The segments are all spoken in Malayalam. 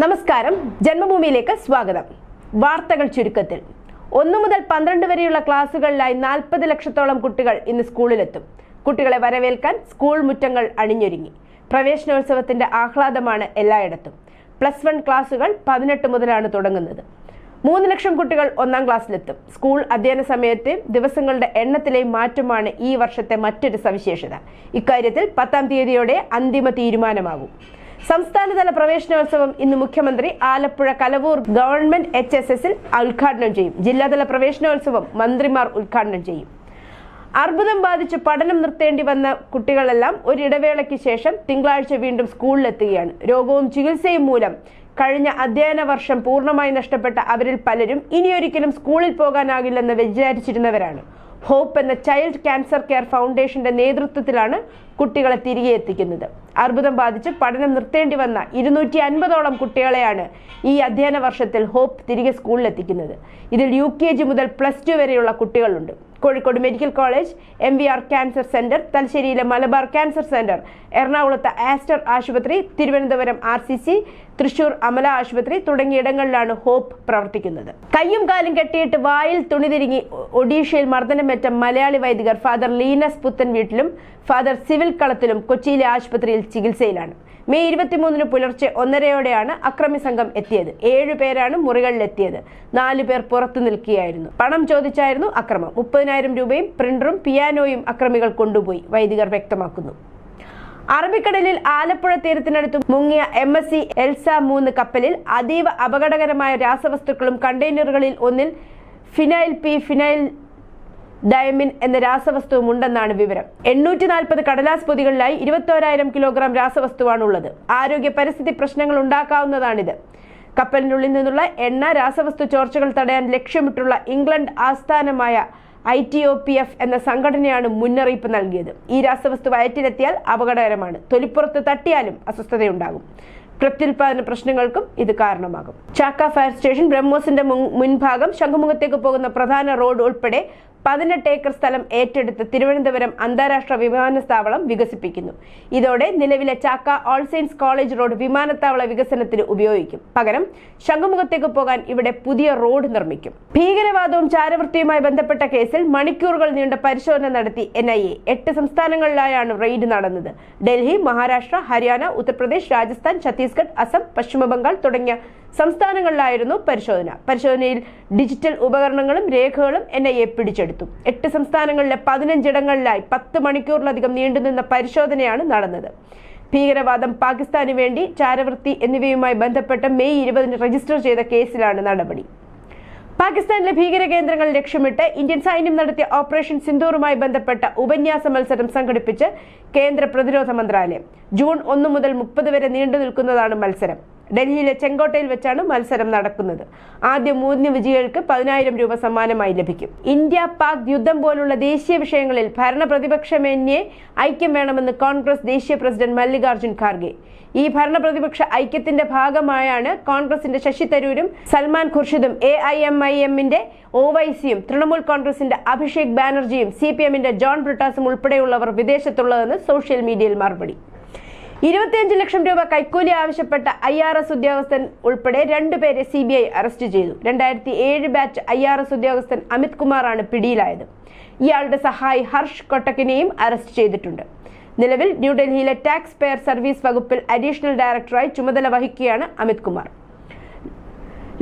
നമസ്കാരം. ജന്മഭൂമിയിലേക്ക് സ്വാഗതം. വാർത്തകൾ ചുരുക്കത്തിൽ. ഒന്നു മുതൽ പന്ത്രണ്ട് വരെയുള്ള ക്ലാസുകളിലായി നാൽപ്പത് ലക്ഷത്തോളം കുട്ടികൾ ഇന്ന് സ്കൂളിലെത്തും. കുട്ടികളെ വരവേൽക്കാൻ സ്കൂൾ മുറ്റങ്ങൾ അണിഞ്ഞൊരുങ്ങി. പ്രവേശനോത്സവത്തിന്റെ ആഹ്ലാദമാണ് എല്ലായിടത്തും. പ്ലസ് വൺ ക്ലാസുകൾ പതിനെട്ട് മുതലാണ് തുടങ്ങുന്നത്. മൂന്ന് ലക്ഷം കുട്ടികൾ ഒന്നാം ക്ലാസ്സിലെത്തും. സ്കൂൾ അധ്യയന സമയത്തെ ദിവസങ്ങളുടെ എണ്ണത്തിലെ മാറ്റമാണ് ഈ വർഷത്തെ മറ്റൊരു സവിശേഷത. ഇക്കാര്യത്തിൽ പത്താം തീയതിയോടെ അന്തിമ തീരുമാനമാകും. സംസ്ഥാനതല പ്രവേശനോത്സവം ഇന്ന് മുഖ്യമന്ത്രി Alappuzha Kalavoor government H S എസിൽ ഉദ്ഘാടനം ചെയ്യും. ജില്ലാതല പ്രവേശനോത്സവം മന്ത്രിമാർ ഉദ്ഘാടനം ചെയ്യും. അർബുദം ബാധിച്ച് പഠനം നിർത്തേണ്ടി വന്ന കുട്ടികളെല്ലാം ഒരിടവേളയ്ക്ക് ശേഷം തിങ്കളാഴ്ച വീണ്ടും സ്കൂളിലെത്തുകയാണ്. രോഗവും ചികിത്സയും മൂലം കഴിഞ്ഞ അധ്യയന വർഷം പൂർണമായി നഷ്ടപ്പെട്ട അവരിൽ പലരും ഇനിയൊരിക്കലും സ്കൂളിൽ പോകാനാകില്ലെന്ന് വിചാരിച്ചിരുന്നവരാണ്. ഹോപ്പ് എന്ന ചൈൽഡ് ക്യാൻസർ കെയർ ഫൗണ്ടേഷന്റെ നേതൃത്വത്തിലാണ് കുട്ടികളെ തിരികെ എത്തിക്കുന്നത്. അർബുദം ബാധിച്ച് പഠനം നിർത്തേണ്ടി വന്ന ഇരുന്നൂറ്റി അൻപതോളം കുട്ടികളെയാണ് ഈ അധ്യയന വർഷത്തിൽ ഹോപ്പ് തിരികെ സ്കൂളിലെത്തിക്കുന്നത്. ഇതിൽ യു കെ ജി മുതൽ പ്ലസ് ടു വരെയുള്ള കുട്ടികളുണ്ട്. Kozhikode medical college M V R cancer centre തലശ്ശേരിയിലെ മലബാർ ക്യാൻസർ സെന്റർ എറണാകുളത്ത് ആസ്റ്റർ ആശുപത്രി Thiruvananthapuram R C C Thrissur Amala ആശുപത്രി തുടങ്ങിയിടങ്ങളിലാണ് ഹോപ്പ് പ്രവർത്തിക്കുന്നത്. കയ്യും കാലും കെട്ടിയിട്ട് വായിൽ തുണി തിരിങ്ങി ഒഡീഷയിൽ മർദ്ദനമേറ്റ മലയാളി വൈദികർ ഫാദർ ലീനസ് പുത്തൻ വീട്ടിലും ഫാദർ സിവിൽ കളത്തിലും കൊച്ചിയിലെ ആശുപത്രിയിൽ ചികിത്സയിലാണ്. മെയ് ഇരുപത്തിമൂന്നിന് പുലർച്ചെ ഒന്നരയോടെയാണ് അക്രമി സംഘം എത്തിയത്. ഏഴു പേരാണ് മുറികളിലെത്തിയത്. നാലു പേർ പുറത്തു നിൽക്കുകയായിരുന്നു. പണം ചോദിച്ചായിരുന്നു അക്രമം. മുപ്പതിനായിരം രൂപയും പ്രിന്ററും പിയാനോയും അക്രമികൾ കൊണ്ടുപോയി വൈദികർ വ്യക്തമാക്കുന്നു. അറബിക്കടലിൽ ആലപ്പുഴ തീരത്തിനടുത്ത് മുങ്ങിയ എം എസ് സി എൽസ മൂന്ന് കപ്പലിൽ അതീവ അപകടകരമായ രാസവസ്തുക്കളും കണ്ടെയ്നറുകളിൽ ഒന്നിൽ ഫിനൈൽ പി ഫിനൈൽ ഡയമിൻ എന്ന രാസവസ്തുവും ഉണ്ടെന്നാണ് വിവരം. എണ്ണൂറ്റി നാൽപ്പത് കടലാസ് പൊതികളിലായി ഇരുപത്തോരായിരം കിലോഗ്രാം രാസവസ്തുവാണുള്ളത്. ആരോഗ്യ പരിസ്ഥിതി പ്രശ്നങ്ങൾ ഉണ്ടാക്കാവുന്നതാണിത്. കപ്പലിനുള്ളിൽ നിന്നുള്ള എണ്ണ രാസവസ്തു ചോർച്ചകൾ തടയാൻ ലക്ഷ്യമിട്ടുള്ള ഇംഗ്ലണ്ട് ആസ്ഥാനമായ I T O P F എന്ന സംഘടനയാണ് മുന്നറിയിപ്പ് നൽകിയത്. ഈ രാസവസ്തു വയറ്റിലെത്തിയാൽ അപകടകരമാണ്. തൊലിപ്പുറത്ത് തട്ടിയാലും അസ്വസ്ഥതയുണ്ടാകും. പ്രത്യുൽപാദന പ്രശ്നങ്ങൾക്കും ഇത് കാരണമാകും. ചാക്ക ഫയർ സ്റ്റേഷൻ ബ്രഹ്മോസിന്റെ മുൻഭാഗം ശംഖുമുഖത്തേക്ക് പോകുന്ന പ്രധാന റോഡ് ഉൾപ്പെടെ പതിനെട്ട് ഏക്കർ സ്ഥലം ഏറ്റെടുത്ത് തിരുവനന്തപുരം അന്താരാഷ്ട്ര വിമാനത്താവളം വികസിപ്പിക്കുന്നു. ഇതോടെ നിലവിലെ Chakka all saints college road വിമാനത്താവള വികസനത്തിന് ഉപയോഗിക്കും. പകരം ശംഖുമുഖത്തേക്ക് പോകാൻ ഇവിടെ പുതിയ റോഡ് നിർമ്മിക്കും. ഭീകരവാദവും ചാരവൃത്തിയുമായി ബന്ധപ്പെട്ട കേസിൽ മണിക്കൂറുകൾ നീണ്ട പരിശോധന നടത്തി എൻ ഐ എ. എട്ട് സംസ്ഥാനങ്ങളിലായാണ് റെയ്ഡ് നടന്നത്. ഡൽഹി മഹാരാഷ്ട്ര ഹരിയാന ഉത്തർപ്രദേശ് രാജസ്ഥാൻ ഛത്തീസ്ഗഡ് അസം പശ്ചിമബംഗാൾ തുടങ്ങിയ സംസ്ഥാനങ്ങളിലായിരുന്നു പരിശോധന. പരിശോധനയിൽ ഡിജിറ്റൽ ഉപകരണങ്ങളും രേഖകളും എൻ ഐ എ പിടിച്ചെടുത്തു. എട്ട് സംസ്ഥാനങ്ങളിലെ പതിനഞ്ചിടങ്ങളിലായി പത്ത് മണിക്കൂറിലധികം നീണ്ടുനിന്ന പരിശോധനയാണ് നടന്നത്. ഭീകരവാദം പാകിസ്ഥാന് വേണ്ടി ചാരവൃത്തി എന്നിവയുമായി ബന്ധപ്പെട്ട് മെയ് ഇരുപതിന് രജിസ്റ്റർ ചെയ്ത കേസിലാണ് നടപടി. പാകിസ്ഥാനിലെ ഭീകര കേന്ദ്രങ്ങൾ ലക്ഷ്യമിട്ട് ഇന്ത്യൻ സൈന്യം നടത്തിയ ഓപ്പറേഷൻ സിന്ദൂറുമായി ബന്ധപ്പെട്ട ഉപന്യാസ മത്സരം സംഘടിപ്പിച്ച് കേന്ദ്ര പ്രതിരോധ മന്ത്രാലയം. ജൂൺ ഒന്ന് മുതൽ മുപ്പത് വരെ നീണ്ടു നിൽക്കുന്നതാണ് മത്സരം. ഡൽഹിയിലെ ചെങ്കോട്ടയിൽ വെച്ചാണ് മത്സരം നടക്കുന്നത്. ആദ്യ മൂന്ന് വിജയികൾക്ക് പതിനായിരം രൂപ സമ്മാനമായി ലഭിക്കും. ഇന്ത്യ പാക് യുദ്ധം പോലുള്ള ദേശീയ വിഷയങ്ങളിൽ ഭരണ പ്രതിപക്ഷമേന്യെ ഐക്യം വേണമെന്ന് കോൺഗ്രസ് ദേശീയ പ്രസിഡന്റ് മല്ലികാർജുൻ ഖാർഗെ. ഈ ഭരണ പ്രതിപക്ഷ ഐക്യത്തിന്റെ ഭാഗമായാണ് കോൺഗ്രസിന്റെ ശശി തരൂരും സൽമാൻ ഖുർഷിദും എ ഐ എം ഐ എമ്മിന്റെ ഒവൈസിയും തൃണമൂൽ കോൺഗ്രസിന്റെ അഭിഷേക് ബാനർജിയും സി പി എമ്മിന്റെ ജോൺ ബ്രിട്ടാസും ഉൾപ്പെടെയുള്ളവർ വിദേശത്തുള്ളതെന്ന് സോഷ്യൽ മീഡിയയിൽ മറുപടി. ഇരുപത്തിയഞ്ച് ലക്ഷം രൂപ കൈക്കൂലി ആവശ്യപ്പെട്ട ഐ ആർ എസ് ഉദ്യോഗസ്ഥൻ ഉൾപ്പെടെ രണ്ടുപേരെ സി ബി ഐ അറസ്റ്റ് ചെയ്തു. രണ്ടായിരത്തി ഏഴ് ബാച്ച് ഐ ആർ എസ് ഉദ്യോഗസ്ഥൻ അമിത് കുമാറാണ് പിടിയിലായത്. ഇയാളുടെ സഹായി ഹർഷ് കൊട്ടക്കിനെയും അറസ്റ്റ് ചെയ്തിട്ടുണ്ട്. നിലവിൽ ന്യൂഡൽഹിയിലെ ടാക്സ് പെയർ സർവീസ് വകുപ്പിൽ അഡീഷണൽ ഡയറക്ടറായി ചുമതല വഹിക്കുകയാണ് അമിത് കുമാർ.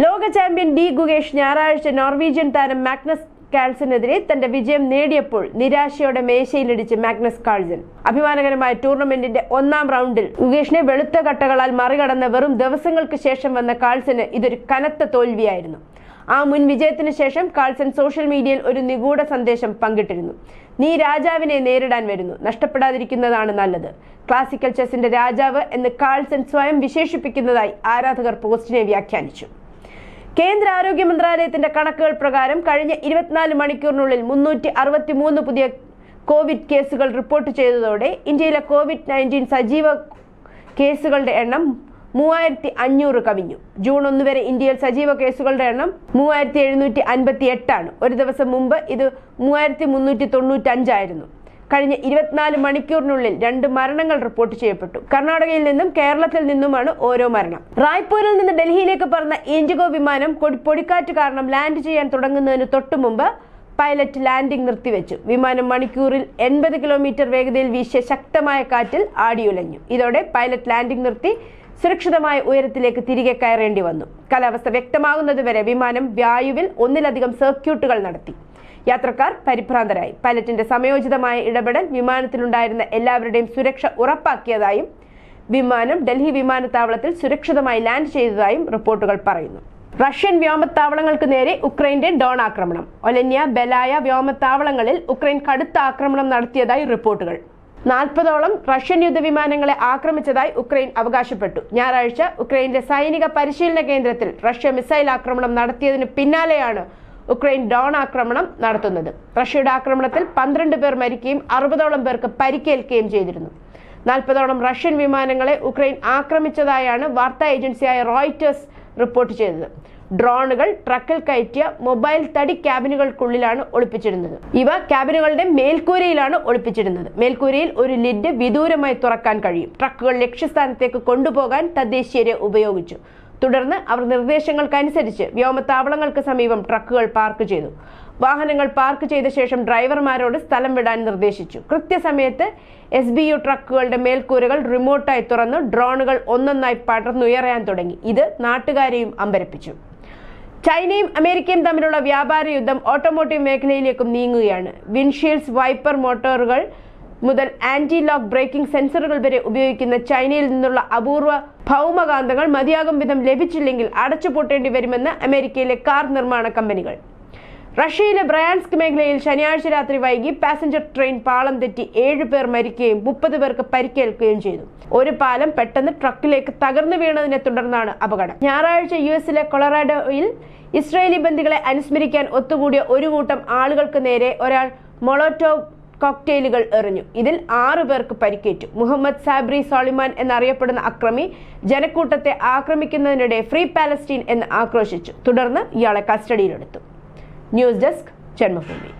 ലോക ചാമ്പ്യൻ ഡി ഗുഗേഷ് ഞായറാഴ്ച നോർവീജിയൻ താരം മാഗ്നസ് കാൾസനെതിരെ തന്റെ വിജയം നേടിയപ്പോൾ നിരാശയോടെ മേശയിലിടിച്ച് മാഗ്നസ് കാൾസൻ അഭിമാനകരമായ ടൂർണമെന്റിന്റെ ഒന്നാം റൗണ്ടിൽ ഗുഗേഷിനെ വെളുത്ത കട്ടകളാൽ മറികടന്ന വെറും ദിവസങ്ങൾക്ക് ശേഷം വന്ന കാൾസന് ഇതൊരു കനത്ത തോൽവിയായിരുന്നു. ആ മുൻ വിജയത്തിന് ശേഷം കാൾസൻ സോഷ്യൽ മീഡിയയിൽ ഒരു നിഗൂഢ സന്ദേശം പങ്കിട്ടിരുന്നു. നീ രാജാവിനെ നേരിടാൻ വരുന്നു. നഷ്ടപ്പെടാതിരിക്കുന്നതാണ് നല്ലത്. ക്ലാസിക്കൽ ചെസ്സിന്റെ രാജാവ് എന്ന് കാൾസൻ സ്വയം വിശേഷിപ്പിക്കുന്നതായി ആരാധകർ പോസ്റ്റിനെ വ്യാഖ്യാനിച്ചു. കേന്ദ്ര ആരോഗ്യ മന്ത്രാലയത്തിന്റെ കണക്കുകൾ പ്രകാരം കഴിഞ്ഞ ഇരുപത്തിനാല് മണിക്കൂറിനുള്ളിൽ മുന്നൂറ്റി അറുപത്തി മൂന്ന് പുതിയ കോവിഡ് കേസുകൾ റിപ്പോർട്ട് ചെയ്തതോടെ ഇന്ത്യയിലെ കോവിഡ് നയന്റീൻ സജീവ കേസുകളുടെ എണ്ണം മൂവായിരത്തി അഞ്ഞൂറ് കവിഞ്ഞു. ജൂൺ ഒന്ന് വരെ ഇന്ത്യയിൽ സജീവ കേസുകളുടെ എണ്ണം മൂവായിരത്തി എഴുന്നൂറ്റി അൻപത്തി എട്ടാണ് ഒരു ദിവസം മുമ്പ് ഇത് മൂവായിരത്തി മുന്നൂറ്റി തൊണ്ണൂറ്റി അഞ്ചായിരുന്നു കഴിഞ്ഞ ഇരുപത്തിനാല് മണിക്കൂറിനുള്ളിൽ രണ്ട് മരണങ്ങൾ റിപ്പോർട്ട് ചെയ്യപ്പെട്ടു. കർണാടകയിൽ നിന്നും കേരളത്തിൽ നിന്നുമാണ് ഓരോ മരണം. റായ്പൂരിൽ നിന്ന് ഡൽഹിയിലേക്ക് പറന്ന ഇൻഡിഗോ വിമാനം പൊടിക്കാറ്റ് കാരണം ലാൻഡ് ചെയ്യാൻ തുടങ്ങുന്നതിന് തൊട്ടു മുമ്പ് പൈലറ്റ് ലാൻഡിംഗ് നിർത്തിവെച്ചു. വിമാനം മണിക്കൂറിൽ എൺപത് കിലോമീറ്റർ വേഗതയിൽ വീശിയ ശക്തമായ കാറ്റിൽ ആടിയുലഞ്ഞു. ഇതോടെ പൈലറ്റ് ലാൻഡിംഗ് നിർത്തി സുരക്ഷിതമായ ഉയരത്തിലേക്ക് തിരികെ കയറേണ്ടി വന്നു. കാലാവസ്ഥ വ്യക്തമാകുന്നതുവരെ വിമാനം വായുവിൽ ഒന്നിലധികം സർക്യൂട്ടുകൾ നടത്തി. യാത്രക്കാർ പരിഭ്രാന്തരായി. പൈലറ്റിന്റെ സമയോചിതമായ ഇടപെടൽ വിമാനത്തിലുണ്ടായിരുന്ന എല്ലാവരുടെയും സുരക്ഷ ഉറപ്പാക്കിയതായും വിമാനം ഡൽഹി വിമാനത്താവളത്തിൽ സുരക്ഷിതമായി ലാൻഡ് ചെയ്തതായും റിപ്പോർട്ടുകൾ പറയുന്നു. റഷ്യൻ വ്യോമത്താവളങ്ങൾക്ക് നേരെ ഉക്രൈന്റെ ഡോൺ ആക്രമണം. ഒലന്യ ബെലായ വ്യോമത്താവളങ്ങളിൽ ഉക്രൈൻ കടുത്ത ആക്രമണം നടത്തിയതായി റിപ്പോർട്ടുകൾ. നാൽപ്പതോളം റഷ്യൻ യുദ്ധവിമാനങ്ങളെ ആക്രമിച്ചതായി ഉക്രൈൻ അവകാശപ്പെട്ടു. ഞായറാഴ്ച ഉക്രൈനിലെ സൈനിക പരിശീലന കേന്ദ്രത്തിൽ റഷ്യ മിസൈൽ ആക്രമണം നടത്തിയതിന് പിന്നാലെയാണ് ഉക്രൈൻ ഡോൺ ആക്രമണം നടത്തുന്നത്. റഷ്യയുടെ ആക്രമണത്തിൽ പന്ത്രണ്ട് പേർ മരിക്കുകയും അറുപതോളം പേർക്ക് പരിക്കേൽക്കുകയും ചെയ്തിരുന്നു. നാൽപ്പതോളം റഷ്യൻ വിമാനങ്ങളെ ഉക്രൈൻ ആക്രമിച്ചതായാണ് വാർത്താ ഏജൻസിയായ റോയിറ്റേഴ്സ് റിപ്പോർട്ട് ചെയ്തത്. ഡ്രോണുകൾ ട്രക്കിൽ കയറ്റിയ മൊബൈൽ തടി ക്യാബിനുകൾക്കുള്ളിലാണ് ഒളിപ്പിച്ചിരുന്നത്. ഇവ ക്യാബിനുകളുടെ മേൽക്കൂരയിലാണ് ഒളിപ്പിച്ചിരുന്നത്. മേൽക്കൂരയിൽ ഒരു ലിഡ് വിദൂരമായി തുറക്കാൻ കഴിയും. ട്രക്കുകൾ ലക്ഷ്യസ്ഥാനത്തേക്ക് കൊണ്ടുപോകാൻ തദ്ദേശീയരെ ഉപയോഗിച്ചു. തുടർന്ന് അവർ നിർദ്ദേശങ്ങൾക്കനുസരിച്ച് വ്യോമത്താവളങ്ങൾക്ക് സമീപം ട്രക്കുകൾ പാർക്ക് ചെയ്തു. വാഹനങ്ങൾ പാർക്ക് ചെയ്ത ശേഷം ഡ്രൈവർമാരോട് സ്ഥലം വിടാൻ നിർദ്ദേശിച്ചു. കൃത്യസമയത്ത് എസ് ബി യു ട്രക്കുകളുടെ മേൽക്കൂരകൾ റിമോട്ടായി തുറന്നു ഡ്രോണുകൾ ഒന്നൊന്നായി പടർന്നുയരാൻ തുടങ്ങി. ഇത് നാട്ടുകാരെയും അമ്പരപ്പിച്ചു. ചൈനയും അമേരിക്കയും തമ്മിലുള്ള വ്യാപാര യുദ്ധം ഓട്ടോമോട്ടീവ് മേഖലയിലേക്കും നീങ്ങുകയാണ്. വിൻഷീൽസ് വൈപ്പർ മോട്ടോറുകൾ മുതൽ ആന്റി ലോക്ക് ബ്രേക്കിംഗ് സെൻസറുകൾ വരെ ഉപയോഗിക്കുന്ന ചൈനയിൽ നിന്നുള്ള അപൂർവ ഭൗമകാന്തങ്ങൾ മതിയാകും വിധം ലഭിച്ചില്ലെങ്കിൽ അടച്ചുപൂട്ടേണ്ടി വരുമെന്ന് അമേരിക്കയിലെ കാർ നിർമ്മാണ കമ്പനികൾ. റഷ്യയിലെ ബ്രയാൻസ്ക് മേഖലയിൽ ശനിയാഴ്ച രാത്രി വൈകി പാസഞ്ചർ ട്രെയിൻ പാളം തെറ്റി ഏഴ് പേർ മരിക്കുകയും മുപ്പത് പേർക്ക് പരിക്കേൽക്കുകയും ചെയ്തു. ഒരു പാലം പെട്ടെന്ന് ട്രക്കിലേക്ക് തകർന്നു വീണതിനെ തുടർന്നാണ് അപകടം. ഞായറാഴ്ച യു എസിലെ കൊളറാഡോയിൽ ഇസ്രായേലി ബന്ദികളെ അനുസ്മരിക്കാൻ ഒത്തുകൂടിയ ഒരു കൂട്ടം ആളുകൾക്ക് നേരെ ഒരാൾ മൊളോറ്റോവ് കോക്ടെയിലുകൾ എറിഞ്ഞു. ഇതിൽ ആറു പേർക്ക് പരിക്കേറ്റു. മുഹമ്മദ് സാബ്രി സോളിമാൻ എന്നറിയപ്പെടുന്ന അക്രമി ജനക്കൂട്ടത്തെ ആക്രമിക്കുന്നതിനിടെ ഫ്രീ പാലസ്റ്റീൻ എന്ന് ആക്രോശിച്ചു. തുടർന്ന് ഇയാളെ കസ്റ്റഡിയിലെടുത്തു. News desk Janmabhumi.